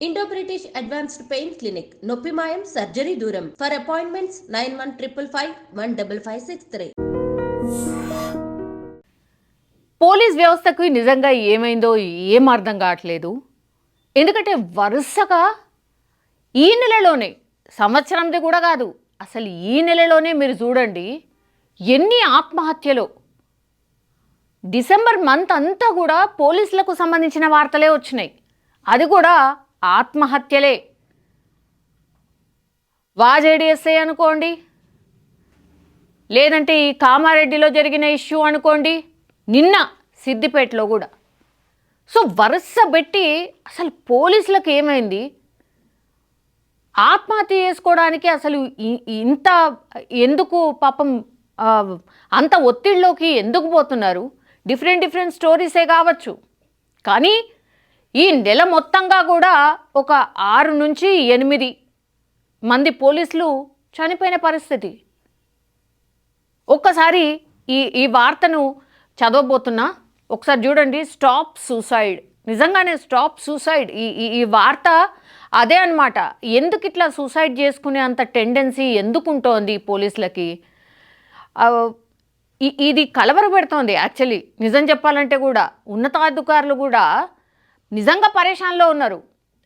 Indo British advanced pain clinic నొప్పి మాయం surgery దూరం. For appointments nine one triple five one double five six three police వ్యవస్థకు నిజంగా ఏమైందో ఏం అర్థం కావట్లేదు. ఎందుకంటే వరుసగా ఈ నెలలోనే సంవత్సరంది కూడా కాదు అసలు ఈ నెలలోనే మీరు చూడండి ఎన్ని ఆత్మహత్యలు. డిసెంబర్ మంత్ అంతా కూడా పోలీసులకు సంబంధించిన వార్తలే వచ్చినాయి. అది కూడా ఆత్మహత్యలే. వాజేడిఎస్ఏ అనుకోండి లేదంటే ఈ కామారెడ్డిలో జరిగిన ఇష్యూ అనుకోండి నిన్న సిద్దిపేటలో కూడా. సో వరుస పెట్టి అసలు పోలీసులకు ఏమైంది? ఆత్మహత్య చేసుకోవడానికి అసలు ఇంత ఎందుకు పాపం అంత ఒత్తిడిలోకి ఎందుకు పోతున్నారు? డిఫరెంట్ డిఫరెంట్ స్టోరీసే కావచ్చు. కానీ ఈ నెల మొత్తంగా కూడా ఒక ఆరు నుంచి ఎనిమిది మంది పోలీసులు చనిపోయిన పరిస్థితి. ఒక్కసారి ఈ ఈ వార్తను చదవబోతున్నా. ఒకసారి చూడండి స్టాప్ సూసైడ్. నిజంగానే స్టాప్ సూసైడ్. ఈ ఈ- ఈ వార్త అదే అన్నమాట. ఎందుకు ఇట్లా సూసైడ్ చేసుకునే అంత టెండెన్సీ ఎందుకు ఉంటోంది పోలీసులకి? ఇది కలవర పెడుతోంది యాక్చువల్లీ. నిజం చెప్పాలంటే కూడా ఉన్నతాధికారులు కూడా నిజంగా పరేషాన్లో ఉన్నారు.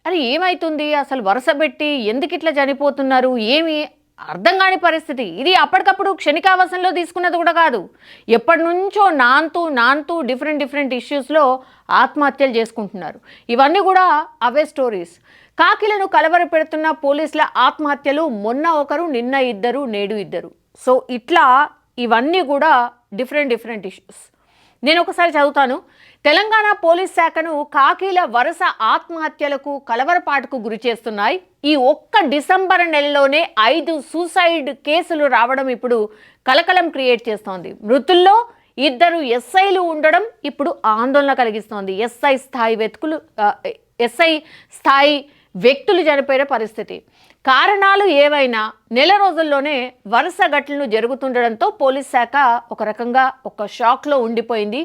అది ఏమవుతుంది అసలు వరుస పెట్టి ఎందుకు ఇట్లా చనిపోతున్నారు? ఏమి అర్థం కాని పరిస్థితి. ఇది అప్పటికప్పుడు క్షణికావాసంలో తీసుకున్నది కూడా కాదు. ఎప్పటి నుంచో నాంతూ నాంతూ డిఫరెంట్ డిఫరెంట్ ఇష్యూస్లో ఆత్మహత్యలు చేసుకుంటున్నారు. ఇవన్నీ కూడా అవే స్టోరీస్. కాకిలను కలవర పెడుతున్న పోలీసుల ఆత్మహత్యలు మొన్న ఒకరు నిన్న ఇద్దరు నేడు ఇద్దరు. సో ఇట్లా ఇవన్నీ కూడా డిఫరెంట్ డిఫరెంట్ ఇష్యూస్. నేను ఒకసారి చదువుతాను. తెలంగాణ పోలీస్ శాఖను కాకీల వరుస ఆత్మహత్యలకు కలవరపాటుకు గురి చేస్తున్నాయి. ఈ ఒక్క డిసెంబర్ నెలలోనే ఐదు సూసైడ్ కేసులు రావడం ఇప్పుడు కలకలం క్రియేట్ చేస్తోంది. మృతుల్లో ఇద్దరు ఎస్ఐలు ఉండడం ఇప్పుడు ఆందోళన కలిగిస్తోంది. ఎస్ఐ స్థాయి వెతుకులు ఎస్ఐ స్థాయి వ్యక్తులు చనిపోయిన పరిస్థితి. కారణాలు ఏవైనా నెల రోజుల్లోనే వరుస ఘటనలు జరుగుతుండడంతో పోలీస్ శాఖ ఒక రకంగా ఒక షాక్లో ఉండిపోయింది.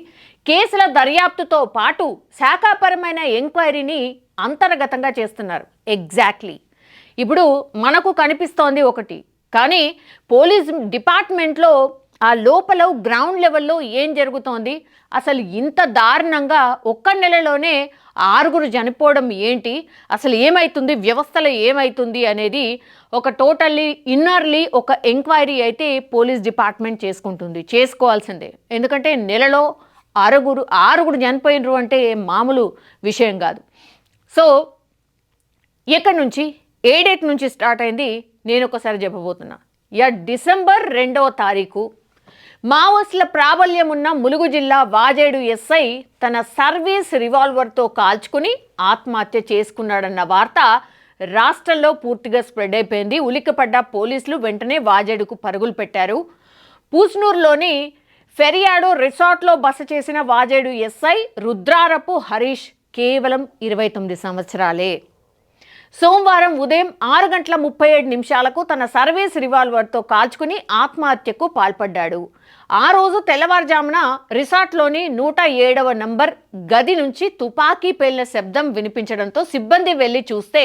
కేసుల దర్యాప్తుతో పాటు శాఖాపరమైన ఎంక్వైరీని అంతర్గతంగా చేస్తున్నారు. ఎగ్జాక్ట్లీ ఇప్పుడు మనకు కనిపిస్తోంది ఒకటి. కానీ పోలీస్ డిపార్ట్మెంట్లో ఆ లోపల గ్రౌండ్ లెవెల్లో ఏం జరుగుతోంది? అసలు ఇంత దారుణంగా ఒక్క నెలలోనే ఆరుగురు చనిపోవడం ఏంటి? అసలు ఏమైతుంది? వ్యవస్థలో ఏమైతుంది? అనేది ఒక టోటల్లీ ఇన్నర్లీ ఒక ఎంక్వైరీ అయితే పోలీస్ డిపార్ట్మెంట్ చేసుకుంటుంది. చేసుకోవాల్సిందే. ఎందుకంటే నెలలో ఆరుగురు ఆరుగురు చనిపోయినరు అంటే మామూలు విషయం కాదు. సో ఎక్కడి నుంచి? ఏ డేట్ నుంచి స్టార్ట్ అయింది? నేను ఒకసారి చెప్పబోతున్నా. యా డిసెంబర్ రెండవ తారీఖు మావోస్ల ప్రాబల్యం ఉన్న ములుగు జిల్లా వాజేడు ఎస్ఐ తన సర్వీస్ రివాల్వర్తో కాల్చుకుని ఆత్మహత్య చేసుకున్నాడన్న వార్త రాష్ట్రంలో పూర్తిగా స్ప్రెడ్ అయిపోయింది. ఉలిక్కిపడ్డ పోలీసులు వెంటనే వాజేడుకు పరుగులు పెట్టారు. పూస్నూరులోని ఫెరియాడు రిసార్ట్లో బస చేసిన వాజేడు ఎస్ఐ రుద్రారపు హరీష్ కేవలం ఇరవై తొమ్మిది సంవత్సరాలే. సోమవారం ఉదయం ఆరు గంటల ముప్పై ఏడు నిమిషాలకు తన సర్వీస్ రివాల్వర్తో కాల్చుకుని ఆత్మహత్యకు పాల్పడ్డాడు. ఆ రోజు తెల్లవారుజామున రిసార్ట్లోని నూట ఏడవ నంబర్ గది నుంచి తుపాకీ పేలిన శబ్దం వినిపించడంతో సిబ్బంది వెళ్ళి చూస్తే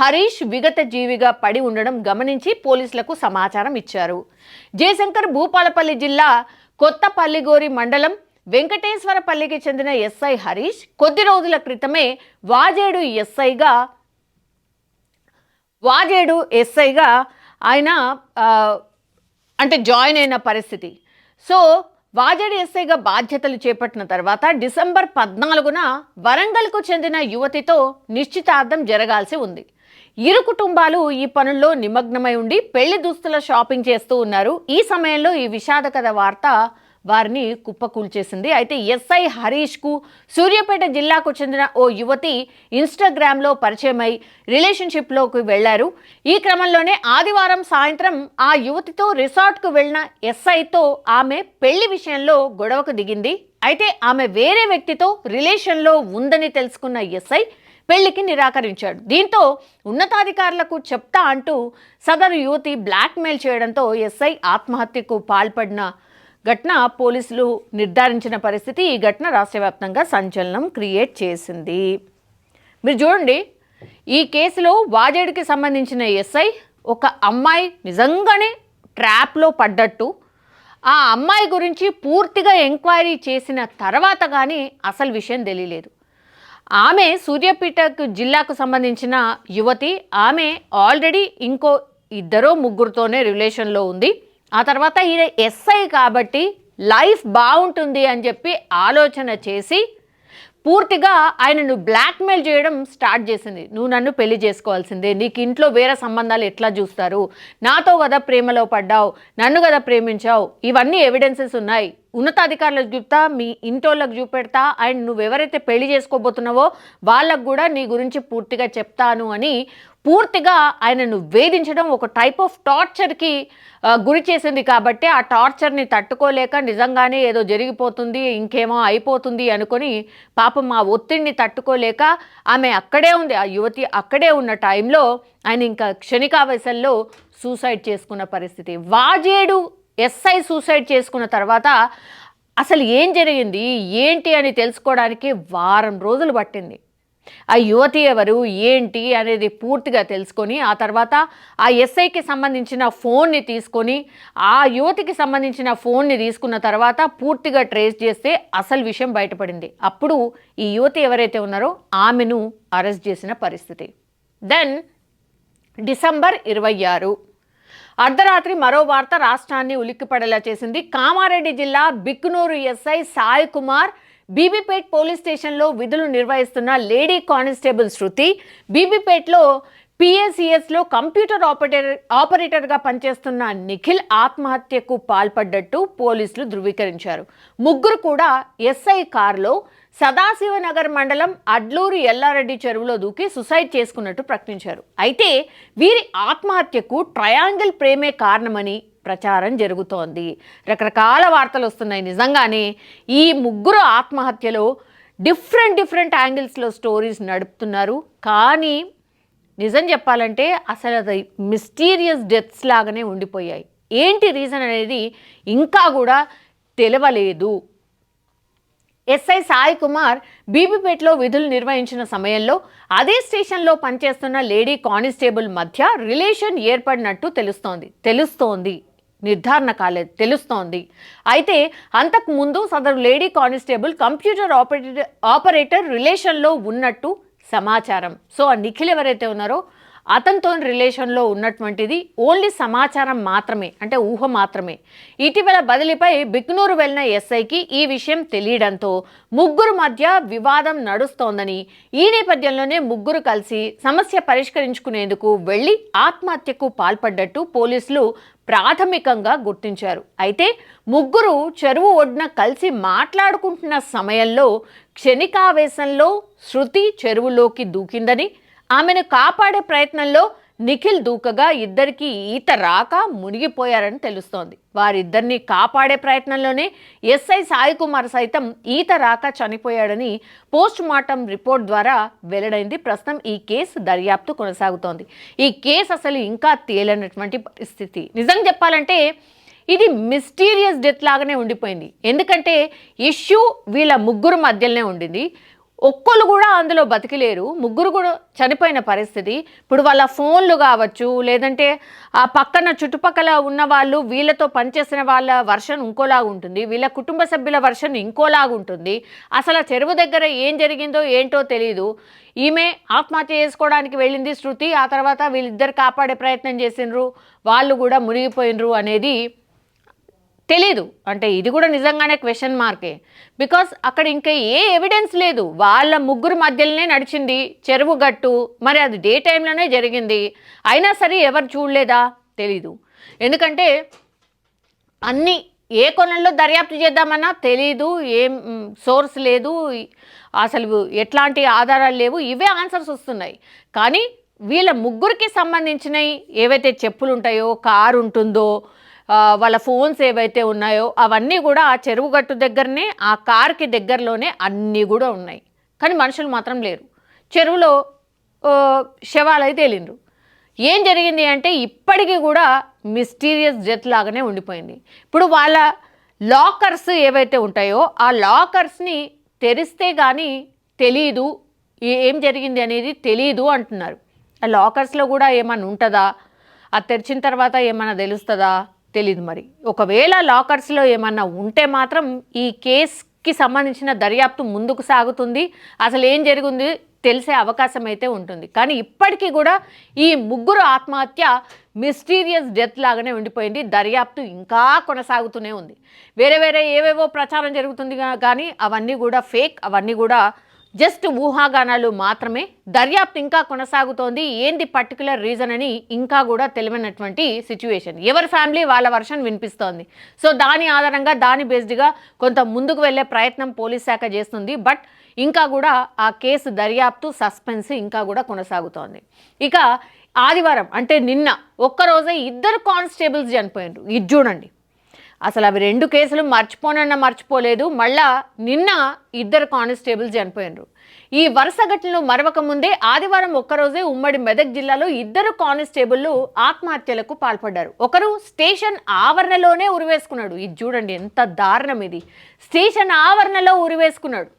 హరీష్ విగత జీవిగా పడి ఉండడం గమనించి పోలీసులకు సమాచారం ఇచ్చారు. జయశంకర్ భూపాలపల్లి జిల్లా కొత్తపల్లిగోరి మండలం వెంకటేశ్వరపల్లికి చెందిన ఎస్ఐ హరీష్ కొద్ది రోజుల క్రితమే వాజేడు ఎస్ఐగా వాజేడు ఎస్ఐగా ఆయన అంటే జాయిన్ అయిన పరిస్థితి. సో వాజేడు ఎస్ఐగా బాధ్యతలు చేపట్టిన తర్వాత డిసెంబర్ పద్నాలుగున వరంగల్కు చెందిన యువతితో నిశ్చితార్థం జరగాల్సి ఉంది. ఇరు కుటుంబాలు ఈ పనుల్లో నిమగ్నమై ఉండి పెళ్ళి దుస్తుల షాపింగ్ చేస్తూ ఉన్నారు. ఈ సమయంలో ఈ విషాదకర వార్త వారిని కుప్పకూల్చేసింది. అయితే ఎస్ఐ హరీష్కు సూర్యాపేట జిల్లాకు చెందిన ఓ యువతి ఇన్స్టాగ్రామ్లో పరిచయమై రిలేషన్షిప్లోకి వెళ్ళారు. ఈ క్రమంలోనే ఆదివారం సాయంత్రం ఆ యువతితో రిసార్ట్కు వెళ్ళిన ఎస్ఐతో ఆమె పెళ్ళి విషయంలో గొడవకు దిగింది. అయితే ఆమె వేరే వ్యక్తితో రిలేషన్లో ఉందని తెలుసుకున్న ఎస్ఐ పెళ్ళికి నిరాకరించాడు. దీంతో ఉన్నతాధికారులకు చెప్తా అంటూ సదరు యువతి బ్లాక్మెయిల్ చేయడంతో ఎస్ఐ ఆత్మహత్యకు పాల్పడిన ఘటన పోలీసులు నిర్ధారించిన పరిస్థితి ఈ ఘటన రాష్ట్ర వ్యాప్తంగా సంచలనం క్రియేట్ చేసింది. మీరు చూడండి ఈ కేసులో వాజేడికి సంబంధించిన ఎస్ఐ ఒక అమ్మాయి నిజంగానే ట్రాప్లో పడ్డట్టు. ఆ అమ్మాయి గురించి పూర్తిగా ఎంక్వైరీ చేసిన తర్వాత కానీ అసలు విషయం తెలియలేదు. ఆమె సూర్యాపేటకు జిల్లాకు సంబంధించిన యువతి. ఆమె ఆల్రెడీ ఇంకో ఇద్దరో ముగ్గురుతోనే రిలేషన్లో ఉంది. ఆ తర్వాత ఈయన ఎస్ఐ కాబట్టి లైఫ్ బాగుంటుంది అని చెప్పి ఆలోచన చేసి పూర్తిగా ఆయనను బ్లాక్మెయిల్ చేయడం స్టార్ట్ చేసింది. నువ్వు నన్ను పెళ్ళి చేసుకోవాల్సిందే. నీకు ఇంట్లో వేరే సంబంధాలు ఎట్లా చూస్తారు? నాతో కదా ప్రేమలో పడ్డావు? నన్ను కదా ప్రేమించావు? ఇవన్నీ ఎవిడెన్సెస్ ఉన్నాయి. ఉన్నతాధికారులకు చూపుతా మీ ఇంటోళ్ళకి చూపెడతా అండ్ నువ్వు ఎవరైతే పెళ్ళి చేసుకోబోతున్నావో వాళ్ళకు కూడా నీ గురించి పూర్తిగా చెప్తాను అని పూర్తిగా ఆయనను వేధించడం ఒక టైప్ ఆఫ్ టార్చర్కి గురి చేసింది కాబట్టి ఆ టార్చర్ని తట్టుకోలేక నిజంగానే ఏదో జరిగిపోతుంది ఇంకేమో అయిపోతుంది అనుకొని పాపం ఆ ఒత్తిడిని తట్టుకోలేక ఆమె అక్కడే ఉంది. ఆ యువతి అక్కడే ఉన్న టైంలో ఆయన ఇంకా క్షణికావేశంలో సూసైడ్ చేసుకున్న పరిస్థితి. వాజేడు ఎస్ఐ సూసైడ్ చేసుకున్న తర్వాత అసలు ఏం జరిగింది ఏంటి అని తెలుసుకోవడానికి వారం రోజులు పట్టింది. ఆ యువతి ఎవరు ఏంటి అనేది పూర్తిగా తెలుసుకొని ఆ తర్వాత ఆ ఎస్ఐకి సంబంధించిన ఫోన్ని తీసుకొని ఆ యువతికి సంబంధించిన ఫోన్ని తీసుకున్న తర్వాత పూర్తిగా ట్రేస్ చేస్తే అసలు విషయం బయటపడింది. అప్పుడు ఈ యువతి ఎవరైతే ఉన్నారో ఆమెను అరెస్ట్ చేసిన పరిస్థితి. దెన్ డిసెంబర్ ఇరవై ఆరు అర్ధరాత్రి మరో వార్త రాష్ట్రాన్ని ఉలిక్కిపడేలా చేసింది. కామారెడ్డి జిల్లా బిక్కునూరు ఎస్ఐ సాయి కుమార్ బీబీపేట్ పోలీస్ స్టేషన్లో విధులు నిర్వహిస్తున్న లేడీ కానిస్టేబుల్ శృతి బీబీపేట్లో పిఎస్సిఎస్లో కంప్యూటర్ ఆపరేటర్ ఆపరేటర్గా పనిచేస్తున్న నిఖిల్ ఆత్మహత్యకు పాల్పడ్డట్టు పోలీసులు ధృవీకరించారు. ముగ్గురు కూడా ఎస్ఐ కారులో సదాశివనగర్ మండలం అడ్లూరు ఎల్లారెడ్డి చెరువులో దూకి సుసైడ్ చేసుకున్నట్టు ప్రకటించారు. అయితే వీరి ఆత్మహత్యకు ట్రయాంగిల్ ప్రేమే కారణమని ప్రచారం జరుగుతోంది. రకరకాల వార్తలు వస్తున్నాయి. నిజంగానే ఈ ముగ్గురు ఆత్మహత్యలో డిఫరెంట్ డిఫరెంట్ యాంగిల్స్లో స్టోరీస్ నడుపుతున్నారు. కానీ నిజం చెప్పాలంటే అసలు అది మిస్టీరియస్ డెత్స్ లాగానే ఉండిపోయాయి. ఏంటి రీజన్ అనేది ఇంకా కూడా తెలవలేదు. ఎస్ఐ సాయి కుమార్ బీబీపేటలో విధులు నిర్వహించిన సమయంలో అదే స్టేషన్లో పనిచేస్తున్న లేడీ కానిస్టేబుల్ మధ్య రిలేషన్ ఏర్పడినట్టు తెలుస్తోంది. తెలుస్తోంది. నిర్ధారణ కాలేదు తెలుస్తోంది. అయితే అంతకు ముందు సదరు lady constable computer operator operator రిలేషన్లో ఉన్నట్టు సమాచారం. సో ఆ నిఖిల్ ఎవరైతే ఉన్నారో అతనితో రిలేషన్లో ఉన్నటువంటిది ఓన్లీ సమాచారం మాత్రమే అంటే ఊహ మాత్రమే. ఇటీవల బదిలీపై బిక్నూరు వెళ్ళిన ఎస్ఐకి ఈ విషయం తెలియడంతో ముగ్గురు మధ్య వివాదం నడుస్తోందని ఈ నేపథ్యంలోనే ముగ్గురు కలిసి సమస్య పరిష్కరించుకునేందుకు వెళ్ళి ఆత్మహత్యకు పాల్పడ్డట్టు పోలీసులు ప్రాథమికంగా గుర్తించారు. అయితే ముగ్గురు చెరువు ఒడ్డున కలిసి మాట్లాడుకుంటున్న సమయంలో క్షణికావేశంలో శృతి చెరువులోకి దూకిందని ఆమెను కాపాడే ప్రయత్నంలో నిఖిల్ దూకగా ఇద్దరికి ఈత రాక మునిగిపోయారని తెలుస్తోంది. వారిద్దరిని కాపాడే ప్రయత్నంలోనే ఎస్ఐ సాయి కుమార్ సైతం ఈత రాక చనిపోయాడని పోస్ట్ మార్టం రిపోర్ట్ ద్వారా వెల్లడైంది. ప్రస్తుతం ఈ కేసు దర్యాప్తు కొనసాగుతోంది. ఈ కేసు అసలు ఇంకా తేలనటువంటి పరిస్థితి. నిజం చెప్పాలంటే ఇది మిస్టీరియస్ డెత్ లాగానే ఉండిపోయింది. ఎందుకంటే ఇష్యూ వీళ్ళ ముగ్గురు మధ్యలోనే ఉండింది. ఒక్కరు కూడా అందులో బతికిలేరు. ముగ్గురు కూడా చనిపోయిన పరిస్థితి. ఇప్పుడు వాళ్ళ ఫోన్లు కావచ్చు లేదంటే ఆ పక్కన చుట్టుపక్కల ఉన్న వాళ్ళు వీళ్ళతో పనిచేసిన వాళ్ళ వర్షన్ ఇంకోలాగా ఉంటుంది. వీళ్ళ కుటుంబ సభ్యుల వర్షన్ ఇంకోలాగా ఉంటుంది. అసలు ఆ చెరువు దగ్గర ఏం జరిగిందో ఏంటో తెలియదు ఈమె ఆత్మహత్య చేసుకోవడానికి వెళ్ళింది శృతి ఆ తర్వాత వీళ్ళిద్దరు కాపాడే ప్రయత్నం చేసిండ్రు. వాళ్ళు కూడా మునిగిపోయినరు అనేది తెలీదు. అంటే ఇది కూడా నిజంగానే క్వశ్చన్ మార్కే బికాస్ అక్కడ ఇంకా ఏ ఎవిడెన్స్ లేదు. వాళ్ళ ముగ్గురు మధ్యలోనే నడిచింది. చెరువు గట్టు. మరి అది డే టైంలోనే జరిగింది. అయినా సరే ఎవరు చూడలేదా? తెలీదు. ఎందుకంటే అన్నీ ఏ కొనల్లో దర్యాప్తు చేద్దామన్నా తెలీదు. ఏం సోర్స్ లేదు. అసలు ఎట్లాంటి ఆధారాలు లేవు. ఇవే ఆన్సర్స్ వస్తున్నాయి. కానీ వీళ్ళ ముగ్గురికి సంబంధించినవి ఏవైతే చెప్పులు ఉంటాయో కారు ఉంటుందో వాళ్ళ ఫోన్స్ ఏవైతే ఉన్నాయో అవన్నీ కూడా ఆ చెరువు గట్టు దగ్గరనే ఆ కార్కి దగ్గరలోనే అన్నీ కూడా ఉన్నాయి. కానీ మనుషులు మాత్రం లేరు. చెరువులో శవాలు అయితే తేలిండ్రు ఏం జరిగింది అంటే ఇప్పటికీ కూడా మిస్టీరియస్ డెత్ లాగానే ఉండిపోయింది. ఇప్పుడు వాళ్ళ లాకర్స్ ఏవైతే ఉంటాయో ఆ లాకర్స్ని తెరిస్తే కానీ తెలీదు ఏం జరిగింది అనేది తెలియదు అంటున్నారు. ఆ లాకర్స్లో కూడా ఏమైనా ఉంటుందా? అది తెరిచిన తర్వాత ఏమైనా తెలుస్తుందా? తెలియదు మరి. ఒకవేళ లాకర్స్లో ఏమన్నా ఉంటే మాత్రం ఈ కేసుకి సంబంధించిన దర్యాప్తు ముందుకు సాగుతుంది. అసలు ఏం జరిగింది తెలిసే అవకాశం అయితే ఉంటుంది. కానీ ఇప్పటికీ కూడా ఈ ముగ్గురు ఆత్మహత్య మిస్టీరియస్ డెత్ లాగానే ఉండిపోయింది. దర్యాప్తు ఇంకా కొనసాగుతూనే ఉంది. వేరే వేరే ఏవేవో ప్రచారం జరుగుతుంది కానీ అవన్నీ కూడా ఫేక్ అవన్నీ కూడా జస్ట్ ఊహాగానాలు మాత్రమే. దర్యాప్తు ఇంకా కొనసాగుతోంది. ఏంది పర్టికులర్ రీజన్ అని ఇంకా కూడా తెలియనటువంటి సిచ్యువేషన్. ఎవరి ఫ్యామిలీ వాళ్ళ వర్షన్ వినిపిస్తోంది. సో దాని ఆధారంగా దాని బేస్డ్గా కొంత ముందుకు వెళ్ళే ప్రయత్నం పోలీస్ శాఖ చేస్తుంది. బట్ ఇంకా కూడా ఆ కేసు దర్యాప్తు సస్పెన్స్ ఇంకా కూడా కొనసాగుతోంది. ఇక ఆదివారం అంటే నిన్న ఒక్కరోజే ఇద్దరు కానిస్టేబుల్స్ చనిపోయినారు ఇది చూడండి. అసలు అవి రెండు కేసులు మర్చిపోనన్న మర్చిపోలేదు. మళ్ళా నిన్న ఇద్దరు కానిస్టేబుల్స్ చనిపోయినారు. ఈ వరుస ఘటనలు మరవక ముందే ఆదివారం ఒక్కరోజే ఉమ్మడి మెదక్ జిల్లాలో ఇద్దరు కానిస్టేబుల్లు ఆత్మహత్యలకు పాల్పడ్డారు. ఒకరు స్టేషన్ ఆవరణలోనే ఉరివేసుకున్నాడు. ఇది చూడండి ఎంత దారుణం ఇది. స్టేషన్ ఆవరణలో ఉరివేసుకున్నాడు.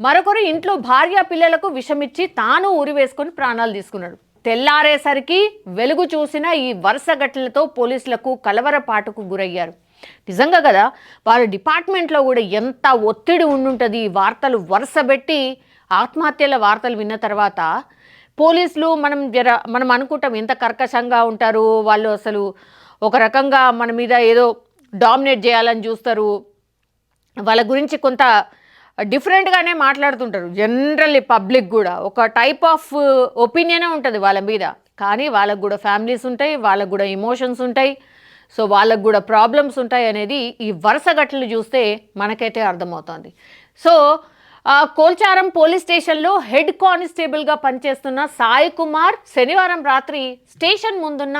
మరొకరు ఇంట్లో భార్య పిల్లలకు విషమిచ్చి తాను ఉరివేసుకొని ప్రాణాలు తీసుకున్నాడు. తెల్లారేసరికి వెలుగు చూసిన ఈ వరుస ఘటనలతో పోలీసులకు కలవరపాటుకు గురయ్యారు. నిజంగా కదా వాళ్ళ డిపార్ట్మెంట్లో కూడా ఎంత ఒత్తిడి ఉండుంటుంది వార్తలు వరుసబెట్టి ఆత్మహత్యల వార్తలు విన్న తర్వాత పోలీసులు మనం జర మనం అనుకుంటాం ఎంత కర్కశంగా ఉంటారు వాళ్ళు అసలు ఒక రకంగా మన మీద ఏదో డామినేట్ చేయాలని చూస్తారు. వాళ్ళ గురించి కొంత డిఫరెంట్గానే మాట్లాడుతుంటారు జనరల్లీ పబ్లిక్ కూడా. ఒక టైప్ ఆఫ్ ఒపీనియనే ఉంటుంది వాళ్ళ మీద. కానీ వాళ్ళకు కూడా ఫ్యామిలీస్ ఉంటాయి వాళ్ళకు కూడా ఎమోషన్స్ ఉంటాయి. సో వాళ్ళకు కూడా ప్రాబ్లమ్స్ ఉంటాయి అనేది ఈ వరుస ఘటనలు చూస్తే మనకైతే అర్థమవుతుంది. సో కోల్చారం పోలీస్ స్టేషన్లో హెడ్ కానిస్టేబుల్గా పనిచేస్తున్న సాయి కుమార్ శనివారం రాత్రి స్టేషన్ ముందున్న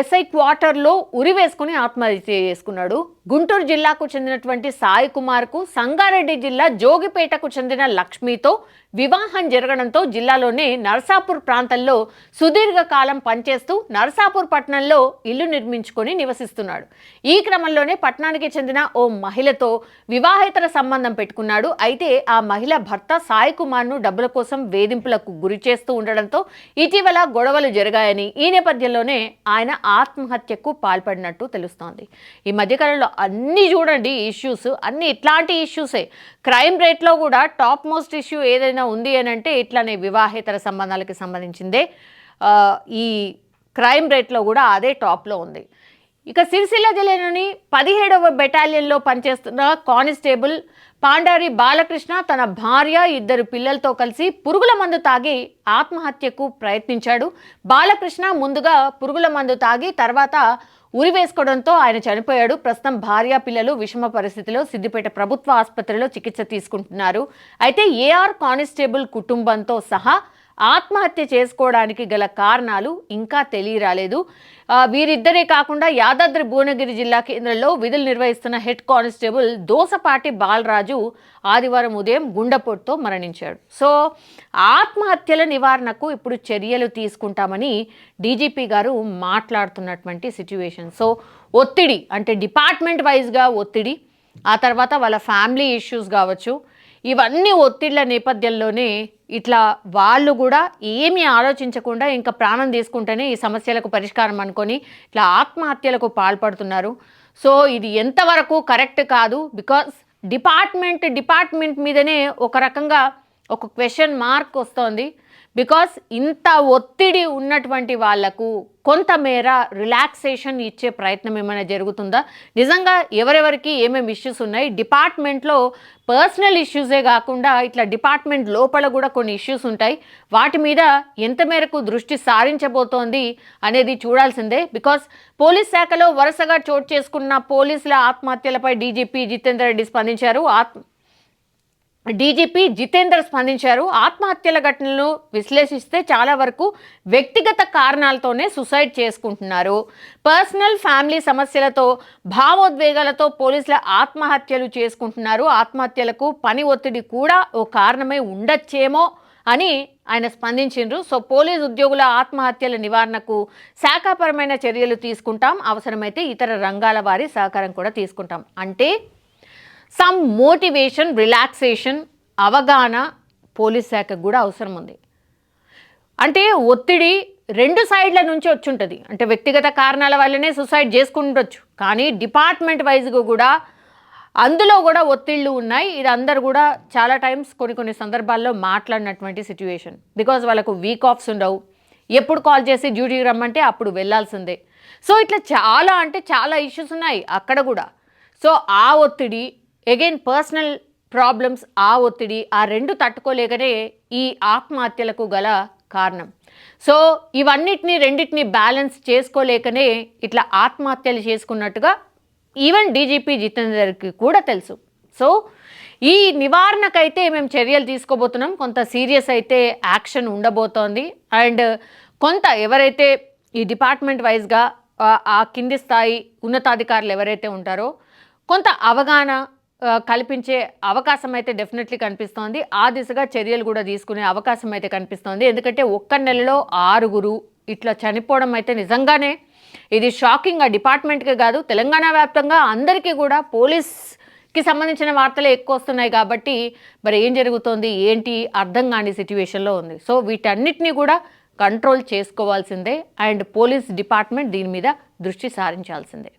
ఎస్ఐ క్వార్టర్లో ఉరి వేసుకుని ఆత్మహత్య చేసుకున్నాడు. గుంటూరు జిల్లాకు చెందినటువంటి సాయి కుమార్కు సంగారెడ్డి జిల్లా జోగిపేటకు చెందిన లక్ష్మితో వివాహం జరగడంతో జిల్లాలోని నర్సాపూర్ ప్రాంతంలో సుదీర్ఘ కాలం పనిచేస్తూ నర్సాపూర్ పట్టణంలో ఇల్లు నిర్మించుకొని నివసిస్తున్నాడు. ఈ క్రమంలోనే పట్టణానికి చెందిన ఓ మహిళతో వివాహేతర సంబంధం పెట్టుకున్నాడు. అయితే ఆ మహిళ భర్త సాయి కుమార్ను డబ్బుల కోసం వేధింపులకు గురి చేస్తూ ఉండడంతో ఇటీవల గొడవలు జరిగాయని ఈ నేపథ్యంలోనే ఆయన ఆత్మహత్యకు పాల్పడినట్టు తెలుస్తోంది. ఈ మధ్యకాలంలో అన్నీ చూడండి ఇష్యూస్ అన్ని ఇట్లాంటి ఇష్యూసే క్రైమ్ రేట్లో కూడా టాప్ మోస్ట్ ఇష్యూ ఏదైనా ఉంది అని అంటే ఇట్లానే వివాహేతర సంబంధాలకి సంబంధించిందే. ఈ క్రైమ్ రేట్లో కూడా అదే టాప్లో ఉంది. ఇక సిరిసిల్ల జిల్లాలోని పదిహేడవ బెటాలియన్లో పనిచేస్తున్న కానిస్టేబుల్ పాండారి బాలకృష్ణ తన భార్య ఇద్దరు పిల్లలతో కలిసి పురుగుల మందు తాగి ఆత్మహత్యకు ప్రయత్నించాడు. బాలకృష్ణ ముందుగా పురుగుల మందు తాగి తర్వాత ఉరి వేసుకోవడంతో ఆయన చనిపోయాడు. ప్రస్తుతం భార్య పిల్లలు విషమ పరిస్థితిలో సిద్దిపేట ప్రభుత్వ ఆసుపత్రిలో చికిత్స తీసుకుంటున్నారు. అయితే ఏఆర్ కానిస్టేబుల్ కుటుంబంతో సహా ఆత్మహత్య చేసుకోవడానికి గల కారణాలు ఇంకా తెలియరాలేదు. వీరిద్దరే కాకుండా యాదాద్రి భువనగిరి జిల్లా కేంద్రంలో విధులు నిర్వహిస్తున్న హెడ్ కానిస్టేబుల్ దోసపాటి బాలరాజు ఆదివారం ఉదయం గుండెపోటుతో మరణించాడు. సో ఆత్మహత్యల నివారణకు ఇప్పుడు చర్యలు తీసుకుంటామని డీజీపీ గారు మాట్లాడుతున్నటువంటి సిచ్యువేషన్. సో ఒత్తిడి అంటే డిపార్ట్మెంట్ వైజ్గా ఒత్తిడి ఆ తర్వాత వాళ్ళ ఫ్యామిలీ ఇష్యూస్ కావచ్చు ఇవన్నీ ఒత్తిళ్ళ నేపథ్యంలోనే ఇట్లా వాళ్ళు కూడా ఏమీ ఆలోచించకుండా ఇంకా ప్రాణం తీసుకుంటేనే ఈ సమస్యలకు పరిష్కారం అనుకొని ఇట్లా ఆత్మహత్యలకు పాల్పడుతున్నారు. సో ఇది ఎంతవరకు కరెక్ట్ కాదు? బికాస్ డిపార్ట్మెంట్ డిపార్ట్మెంట్ మీదనే ఒక రకంగా ఒక క్వశ్చన్ మార్క్ వస్తోంది. బికాస్ ఇంత ఒత్తిడి ఉన్నటువంటి వాళ్ళకు కొంతమేర రిలాక్సేషన్ ఇచ్చే ప్రయత్నం ఏమైనా జరుగుతుందా? నిజంగా ఎవరెవరికి ఏమేమి ఇష్యూస్ ఉన్నాయి? డిపార్ట్మెంట్లో పర్సనల్ ఇష్యూసే కాకుండా ఇట్లా డిపార్ట్మెంట్ లోపల కూడా కొన్ని ఇష్యూస్ ఉంటాయి. వాటి మీద ఎంత మేరకు దృష్టి సారించబోతోంది అనేది చూడాల్సిందే. బికాస్ పోలీస్ శాఖలో వరుసగా చోటు చేసుకున్న పోలీసుల ఆత్మహత్యలపై డీజీపీ జితేందర్ రెడ్డి స్పందించారు. ఆత్మ డీజీపీ జితేందర్ స్పందించారు. ఆత్మహత్యల ఘటనలు విశ్లేషిస్తే చాలా వరకు వ్యక్తిగత కారణాలతోనే సుసైడ్ చేసుకుంటున్నారు. పర్సనల్ ఫ్యామిలీ సమస్యలతో భావోద్వేగాలతో పోలీసుల ఆత్మహత్యలు చేసుకుంటున్నారు. ఆత్మహత్యలకు పని ఒత్తిడి కూడా ఓ కారణమై ఉండొచ్చేమో అని ఆయన స్పందించిండ్రు. సో పోలీస్ ఉద్యోగుల ఆత్మహత్యల నివారణకు శాఖాపరమైన చర్యలు తీసుకుంటాం. అవసరమైతే ఇతర రంగాల వారి సహకారం కూడా తీసుకుంటాం. అంటే సమ్ మోటివేషన్ రిలాక్సేషన్ అవగాహన పోలీస్ శాఖకు కూడా అవసరం ఉంది. అంటే ఒత్తిడి రెండు సైడ్ల నుంచి వచ్చుంటుంది. అంటే వ్యక్తిగత కారణాల వల్లనే సుసైడ్ చేసుకుంటొచ్చు కానీ డిపార్ట్మెంట్ వైజ్గా కూడా అందులో కూడా ఒత్తిళ్ళు ఉన్నాయి. ఇది అందరు కూడా చాలా టైమ్స్ కొన్ని కొన్ని సందర్భాల్లో మాట్లాడినటువంటి సిచ్యువేషన్ బికాజ్ వాళ్ళకు వీక్ ఆఫ్స్ ఉండవు. ఎప్పుడు కాల్ చేసి డ్యూటీకి రమ్మంటే అప్పుడు వెళ్ళాల్సిందే సో ఇట్లా చాలా అంటే చాలా ఇష్యూస్ ఉన్నాయి అక్కడ కూడా. సో ఆ ఒత్తిడి అగైన్ పర్సనల్ ప్రాబ్లమ్స్ ఆ ఒత్తిడి ఆ రెండు తట్టుకోలేకనే ఈ ఆత్మహత్యలకు గల కారణం. సో ఇవన్నిటిని రెండింటిని బ్యాలెన్స్ చేసుకోలేకనే ఇట్లా ఆత్మహత్యలు చేసుకున్నట్టుగా ఈవెన్ డీజీపీ జితేందర్కి కూడా తెలుసు. సో ఈ నివారణకైతే మేము చర్యలు తీసుకోబోతున్నాం. కొంత సీరియస్ అయితే యాక్షన్ ఉండబోతోంది. అండ్ కొంత ఎవరైతే ఈ డిపార్ట్మెంట్ వైజ్గా ఆ కింది స్థాయి ఉన్నతాధికారులు ఎవరైతే ఉంటారో కొంత అవగాహన కల్పించే అవకాశం అయితే డెఫినెట్లీ కనిపిస్తోంది. ఆ దిశగా చర్యలు కూడా తీసుకునే అవకాశం అయితే కనిపిస్తోంది. ఎందుకంటే ఒక్క నెలలో ఆరుగురు ఇట్లా చనిపోవడం అయితే నిజంగానే ఇది షాకింగ్ ఆ డిపార్ట్మెంట్కే కాదు తెలంగాణ వ్యాప్తంగా అందరికీ కూడా పోలీస్కి సంబంధించిన వార్తలే ఎక్కువ వస్తున్నాయి కాబట్టి మరి ఏం జరుగుతోంది ఏంటి అర్థం కాని సిచ్యువేషన్లో ఉంది. సో వీటన్నిటిని కూడా కంట్రోల్ చేసుకోవాల్సిందే. అండ్ పోలీస్ డిపార్ట్మెంట్ దీని మీద దృష్టి సారించాల్సిందే.